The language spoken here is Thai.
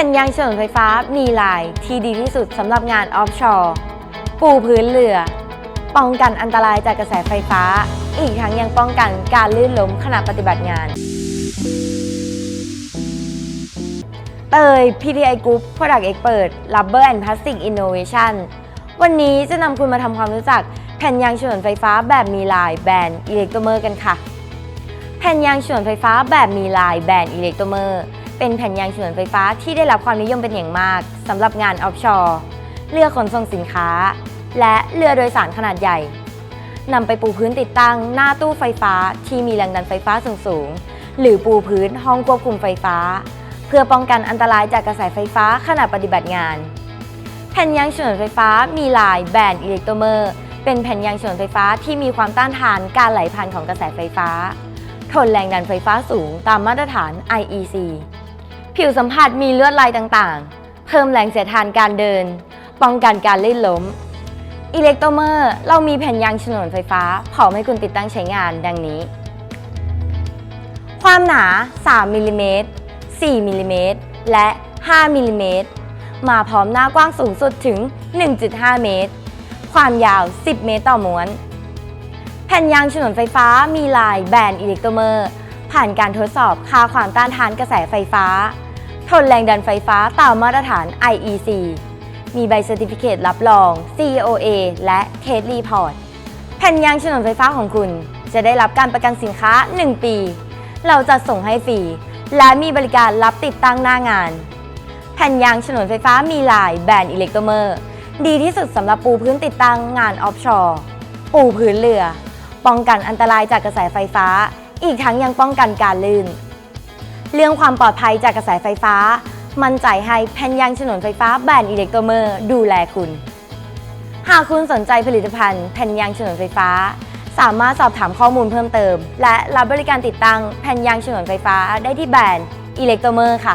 ผ่นยางฉนวนไฟฟ้ามีลายที่ดีที่สุดสำหรับงานออฟชอร์ปูพื้นเรือ ป้องกันอันตรายจากกระแสไฟฟ้า อีกทั้งยังป้องกันการลื่นล้มขณะปฏิบัติงาน เตย PTI Group Product Expert Rubber and Plastic Innovation วันนี้จะนำคุณมาทำความรู้จักแผ่นยางฉนวนไฟฟ้าแบบมีลายแบรนด์อิเล็กโตเมอร์กันค่ะ แผ่นยางฉนวนไฟฟ้าแบบมีลายแบรนด์อิเล็กโตเมอร์ เป็นแผ่นยางฉนวนไฟฟ้าที่ได้รับความนิยมเป็นอย่างมากสำหรับงานออฟชอร์เรือขนส่งสินค้า และเรือโดยสารขนาดใหญ่นำไปปูพื้นติดตั้งหน้าตู้ไฟฟ้าที่มีแรงดันไฟฟ้าสูงๆหรือปูพื้นห้องควบคุมไฟฟ้า เพื่อป้องกันอันตรายจากกระแสไฟฟ้าขณะปฏิบัติงาน แผ่นยางฉนวนไฟฟ้ามีลายแบรนด์อิเล็กโตเมอร์เป็นแผ่นยางฉนวนไฟฟ้าที่มีความต้านทานการไหลผ่านของกระแสไฟฟ้า ทนแรงดันไฟฟ้าสูงตามมาตรฐาน IEC ผิวสัมผัสมีลวดลายต่างๆ เพิ่มแรงเสียดทานการเดิน ป้องกันการลื่นล้ม อิเล็กโตเมอร์ เรามีแผ่นยางฉนวนไฟฟ้าพร้อมให้คุณติดตั้งใช้งานดังนี้ ความหนา 3มิลลิเมตร4มิลลิเมตรและ 5มิลลิเมตรมาพร้อมหน้ากว้างสูงสุดถึง 1.5 เมตร ความยาว 10 เมตรต่อม้วน แผ่นยางฉนวนไฟฟ้ามีลายแบรนด์อิเล็กโตเมอร์ ผ่านการทดสอบค่าความต้านทานกระแสไฟฟ้า ทนแรงดันไฟฟ้าตามมาตรฐาน IEC มีใบเซอร์ติฟิเคตรับรอง COA และ Case Report แผ่นยางฉนวนไฟฟ้าของคุณ จะได้รับการประกันสินค้า 1 ปี เราจะส่งให้ฟรี และมีบริการรับติดตั้งหน้างาน แผ่นยางฉนวนไฟฟ้ามีลายแบรนด์อิเล็กโตเมอร์ ดีที่สุดสำหรับปูพื้นติดตั้งงานออฟชอร์ปูพื้นเรือ ป้องกันอันตรายจากกระแสไฟฟ้า อีกทั้งยังป้องกันการลื่น เรื่องความปลอดภัยจากกระแสไฟฟ้า มั่นใจให้แผ่นยางฉนวนไฟฟ้าแบรนด์อิเล็กโตเมอร์ดูแลคุณ หากคุณสนใจผลิตภัณฑ์แผ่นยางฉนวนไฟฟ้า สามารถสอบถามข้อมูลเพิ่มเติม และรับบริการติดตั้งแผ่นยางฉนวนไฟฟ้าได้ที่แบรนด์อิเล็กโตเมอร์ค่ะ